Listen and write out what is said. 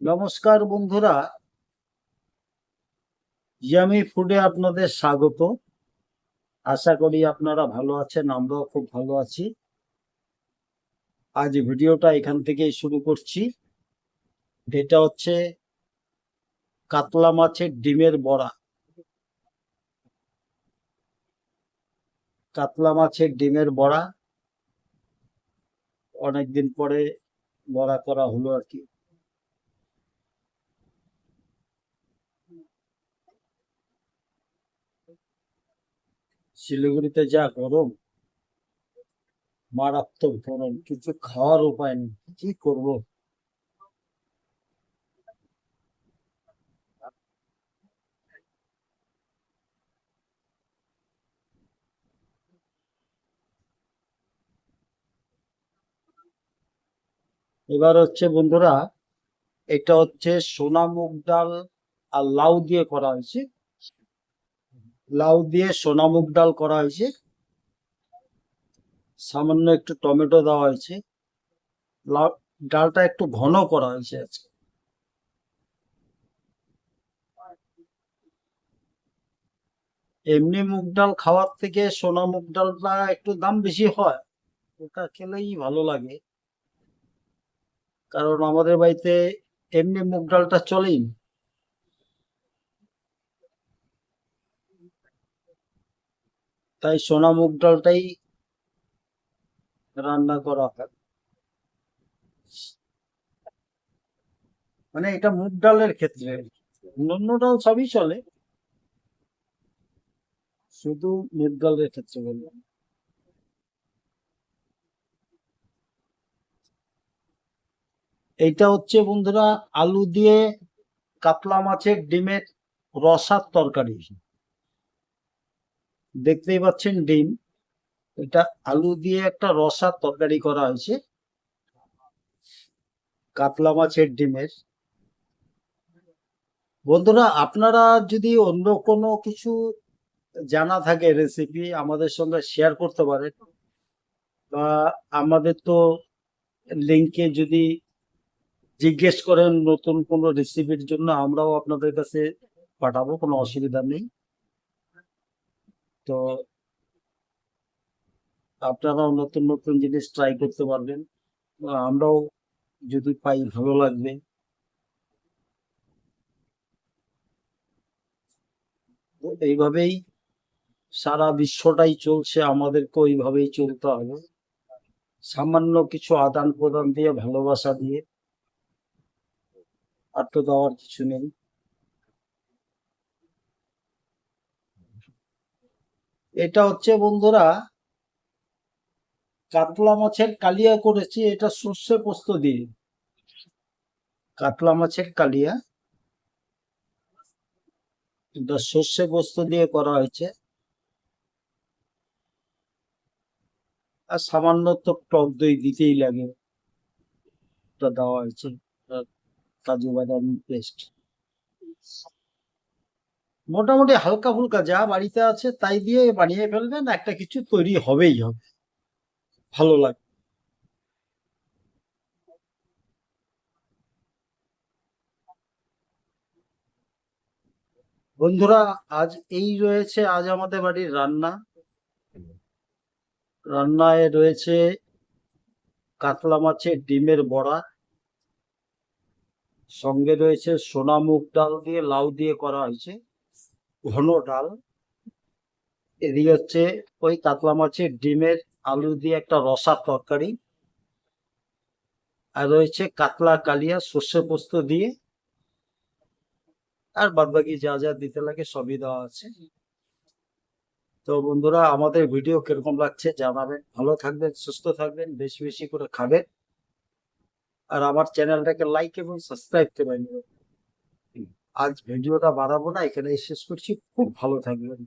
নমস্কার বন্ধুরা। ইয়ামি ফুডে আপনাদের স্বাগত। আশা করি আপনারা ভালো আছেন, আমরাও খুব ভালো আছি। আজ ভিডিওটা এখান থেকেই শুরু করছি। এটা হচ্ছে কাতলা মাছের ডিমের বড়া। কাতলা মাছের ডিমের বড়া। অনেকদিন পরে বড়া করা হলো আর কি। শিলিগুড়িতে যা গরম, মারাত্মক গরম কিছু খাওয়ার উপায় নেই। কি করব? এবার হচ্ছে বন্ধুরা, এটা হচ্ছে সোনা মুগ ডাল আর লাউ দিয়ে করা হয়েছে। লাউ দিয়ে সোনা মুগ ডাল করা হয়েছে। সামান্য একটু টমেটো দেওয়া হয়েছে। লাউ, ডালটা একটু ঘন করা হয়েছে আজকে। এমনি মুগ ডাল খাওয়ার থেকে সোনা মুগ ডালটা একটু দাম বেশি হয়। ওটা খেলেই ভালো লাগে। কারণ আমাদের বাড়িতে এমনি মুগ ডালটা চলেই। তাই সোনা মুগ ডালটাই রান্না করা হয়। মানে এটা মুগ ডালের ক্ষেত্রে। অন্য ডাল সবই চলে। শুধু মুগ ডালের ক্ষেত্রে বললাম এইটা হচ্ছে বন্ধুরা আলু দিয়ে কাতলা মাছের ডিমের রসার তরকারি। দেখতেই পাচ্ছেন ডিম। এটা আলু দিয়ে একটা রসার তরকারি করা হয়েছে। কাতলা মাছের ডিমের। বন্ধুরা, আপনারা যদি অন্য কোনো কিছু জানা থাকে রেসিপি আমাদের সঙ্গে শেয়ার করতে পারেন, বা আমাদের তো লিঙ্কে যদি জিজ্ঞেস করেন নতুন কোনো রেসিপির জন্য, আমরাও আপনাদের কাছে পাঠাবো, কোনো অসুবিধা নেই। তো আপনারাও নতুন নতুন জিনিস ট্রাই করতে পারবেন। আমরাও যদি পাই, ভালো লাগবে। এইভাবেই সারা বিশ্বটাই চলছে আমাদেরকে ওইভাবেই চলতে হবে। সামান্য কিছু আদান প্রদান দিয়ে, ভালোবাসা দিয়ে, আর তো দেওয়ার কিছু নেই। এটা হচ্ছে বন্ধুরা, কাতলা মাছের কালিয়া করেছি, এটা সর্ষে পোস্ত দিয়ে। কাতলা মাছের কালিয়া, এটা সর্ষে পোস্ত দিয়ে করা হয়েছে। আর সামান্য তো টক দই দিতেই লাগে। দেওয়া হয়েছে, কাজু বাদাম পেস্ট। মোটামুটি হালকা ফুলকা যা বাড়িতে আছে তাই দিয়ে বানিয়ে ফেলবেন, একটা কিছু তৈরি হবেই হবে। ভালো লাগে বন্ধুরা, আজ এই রয়েছে, আজ আমাদের বাড়ির রান্না। রান্নায় রয়েছে কাতলা মাছের ডিমের বড়া। সঙ্গে রয়েছে সোনা মুগ ডাল দিয়ে, লাউ দিয়ে করা হয়েছে। ঘন ডাল। এদিকে হচ্ছে ওই কাতলা মাছের ডিমের আলু দিয়ে একটা রসার তরকারি। আর রয়েছে কাতলা, কালিয়া, সর্ষে পোস্ত দিয়ে। আর বাদবাকি যা যা দিতে লাগে সবই দেওয়া আছে। তো বন্ধুরা, আমাদের ভিডিও কীরকম লাগছে জানাবেন। ভালো থাকবেন, সুস্থ থাকবেন, বেশি বেশি করে খাবেন। আর আমার চ্যানেলটাকে লাইক এবং সাবস্ক্রাইব করে নেবেন। আজ ভিডিওটা বাড়াবো না এখানেই শেষ করছি। খুব ভালো থাকবেন।